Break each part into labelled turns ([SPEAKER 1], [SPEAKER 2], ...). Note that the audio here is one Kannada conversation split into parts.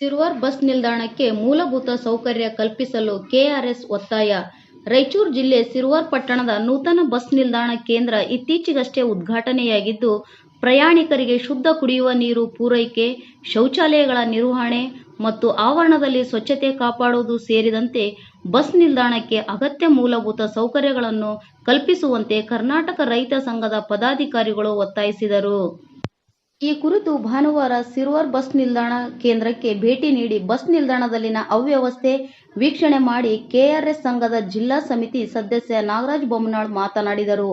[SPEAKER 1] ಸಿರ್ವಾರ್ ಬಸ್ ನಿಲ್ದಾಣಕ್ಕೆ ಮೂಲಭೂತ ಸೌಕರ್ಯ ಕಲ್ಪಿಸಲು ಕೆಆರ್ಎಸ್ ಒತ್ತಾಯ. ರಾಯಚೂರು ಜಿಲ್ಲೆ ಸಿರ್ವಾರ್ ಪಟ್ಟಣದ ನೂತನ ಬಸ್ ನಿಲ್ದಾಣ ಕೇಂದ್ರ ಇತ್ತೀಚೆಗಷ್ಟೇ ಉದ್ಘಾಟನೆಯಾಗಿದ್ದು, ಪ್ರಯಾಣಿಕರಿಗೆ ಶುದ್ಧ ಕುಡಿಯುವ ನೀರು ಪೂರೈಕೆ, ಶೌಚಾಲಯಗಳ ನಿರ್ವಹಣೆ ಮತ್ತು ಆವರಣದಲ್ಲಿ ಸ್ವಚ್ಛತೆ ಕಾಪಾಡುವುದು ಸೇರಿದಂತೆ ಬಸ್ ನಿಲ್ದಾಣಕ್ಕೆ ಅಗತ್ಯ ಮೂಲಭೂತ ಸೌಕರ್ಯಗಳನ್ನು ಕಲ್ಪಿಸುವಂತೆ ಕರ್ನಾಟಕ ರೈತ ಸಂಘದ ಪದಾಧಿಕಾರಿಗಳು ಒತ್ತಾಯಿಸಿದರು. ಈ ಕುರಿತು ಭಾನುವಾರ ಸಿರ್ವರ್ ಬಸ್ ನಿಲ್ದಾಣ ಕೇಂದ್ರಕ್ಕೆ ಭೇಟಿ ನೀಡಿ ಬಸ್ ನಿಲ್ದಾಣದಲ್ಲಿನ ಅವ್ಯವಸ್ಥೆ ವೀಕ್ಷಣೆ ಮಾಡಿ ಕೆಆರ್ಎಸ್ ಸಂಘದ ಜಿಲ್ಲಾ ಸಮಿತಿ ಸದಸ್ಯ ನಾಗರಾಜ್ ಬೊಮ್ಮನಾಳ್ ಮಾತನಾಡಿದರು.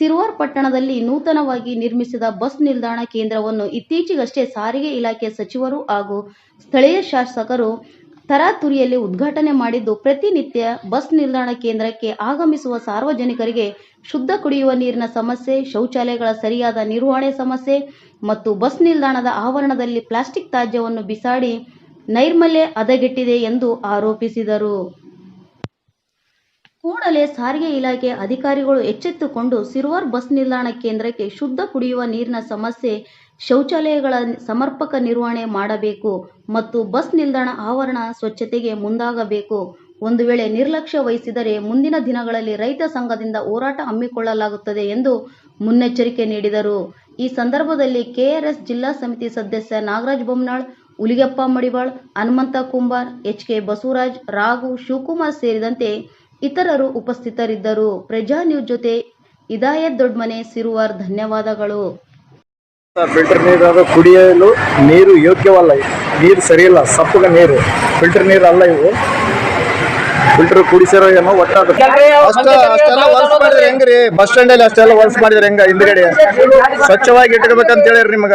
[SPEAKER 1] ಸಿರ್ವಾರ್ ಪಟ್ಟಣದಲ್ಲಿ ನೂತನವಾಗಿ ನಿರ್ಮಿಸಿದ ಬಸ್ ನಿಲ್ದಾಣ ಕೇಂದ್ರವನ್ನು ಇತ್ತೀಚೆಗಷ್ಟೇ ಸಾರಿಗೆ ಇಲಾಖೆ ಸಚಿವರು ಹಾಗೂ ಸ್ಥಳೀಯ ಶಾಸಕರು ತರಾತುರಿಯಲ್ಲಿ ಉದ್ಘಾಟನೆ ಮಾಡಿದ್ದು ಪ್ರತಿನಿತ್ಯ ಬಸ್ ನಿಲ್ದಾಣ ಕೇಂದ್ರಕ್ಕೆ ಆಗಮಿಸುವ ಸಾರ್ವಜನಿಕರಿಗೆ ಶುದ್ಧ ಕುಡಿಯುವ ನೀರಿನ ಸಮಸ್ಯೆ, ಶೌಚಾಲಯಗಳ ಸರಿಯಾದ ನಿರ್ವಹಣೆ ಸಮಸ್ಯೆ ಮತ್ತು ಬಸ್ ನಿಲ್ದಾಣದ ಆವರಣದಲ್ಲಿ ಪ್ಲಾಸ್ಟಿಕ್ ತ್ಯಾಜ್ಯವನ್ನು ಬಿಸಾಡಿ ನೈರ್ಮಲ್ಯ ಹದಗೆಟ್ಟಿದೆ ಎಂದು ಆರೋಪಿಸಿದರು. ಕೂಡಲೇ ಸಾರಿಗೆ ಇಲಾಖೆ ಅಧಿಕಾರಿಗಳು ಎಚ್ಚೆತ್ತುಕೊಂಡು ಸಿರ್ವರ್ ಬಸ್ ನಿಲ್ದಾಣ ಕೇಂದ್ರಕ್ಕೆ ಶುದ್ಧ ಕುಡಿಯುವ ನೀರಿನ ಸಮಸ್ಯೆ ಶೌಚಾಲಯಗಳ ಸಮರ್ಪಕ ನಿರ್ವಹಣೆ ಮಾಡಬೇಕು ಮತ್ತು ಬಸ್ ನಿಲ್ದಾಣ ಆವರಣ ಸ್ವಚ್ಛತೆಗೆ ಮುಂದಾಗಬೇಕು. ಒಂದು ವೇಳೆ ನಿರ್ಲಕ್ಷ್ಯ ವಹಿಸಿದರೆ ಮುಂದಿನ ದಿನಗಳಲ್ಲಿ ರೈತ ಸಂಘದಿಂದ ಹೋರಾಟ ಹಮ್ಮಿಕೊಳ್ಳಲಾಗುತ್ತದೆ ಎಂದು ಮುನ್ನೆಚ್ಚರಿಕೆ ನೀಡಿದರು. ಈ ಸಂದರ್ಭದಲ್ಲಿ ಕೆಆರ್ಎಸ್ ಜಿಲ್ಲಾ ಸಮಿತಿ ಸದಸ್ಯ ನಾಗರಾಜ್ ಬೊಮ್ಮನಾಳ್ ಹುಲಿಗೆಪ್ಪ ಮಡಿವಾಳ್, ಹನುಮಂತ ಕುಂಬಾರ್, ಎಚ್ ಕೆ ಬಸವರಾಜ್, ರಾಘು ಶಿವಕುಮಾರ್ ಸೇರಿದಂತೆ ಇತರರು ಉಪಸ್ಥಿತರಿದ್ದರು. ಪ್ರಜಾ ನ್ಯೂಸ್ ಜೊತೆ ಇದಾಯತ್ ದೊಡ್ಮನೆ ಸಿರುವಾರ್ ಧನ್ಯವಾದಗಳು.
[SPEAKER 2] ಫಿಲ್ಟರ್ ನೀರು ಕುಡಿಯಲು ನೀರು ಯೋಗ್ಯವಲ್ಲ ನೀರು ಸರಿಯಿಲ್ಲ ಸಪ್ಪಗ ನೀರು. ಫಿಲ್ಟರ್ ನೀರು ಅಲ್ಲ ಇವು. ಫಿಲ್ಟರ್ ಕುಡಿಸಿರೋ ಏನೋ ಒಟ್ಟಾದ ಅಷ್ಟ ಅಷ್ಟೆಲ್ಲ ವರ್ಸ್ ಮಾಡಿದ್ರೆ ಹೆಂಗ್ರಿ? ಬಸ್ ಸ್ಟ್ಯಾಂಡ್ ಅಲ್ಲಿ ಅಷ್ಟೆಲ್ಲ ವರ್ಸ್ ಮಾಡಿದ್ರೆ ಹೆಂಗ ಹಿಂದ್ಗಡೆ? ಸ್ವಚ್ಛವಾಗಿ ಇಟ್ಕೋಬೇಕಂತ ಹೇಳಿರಿ ನಿಮಗ.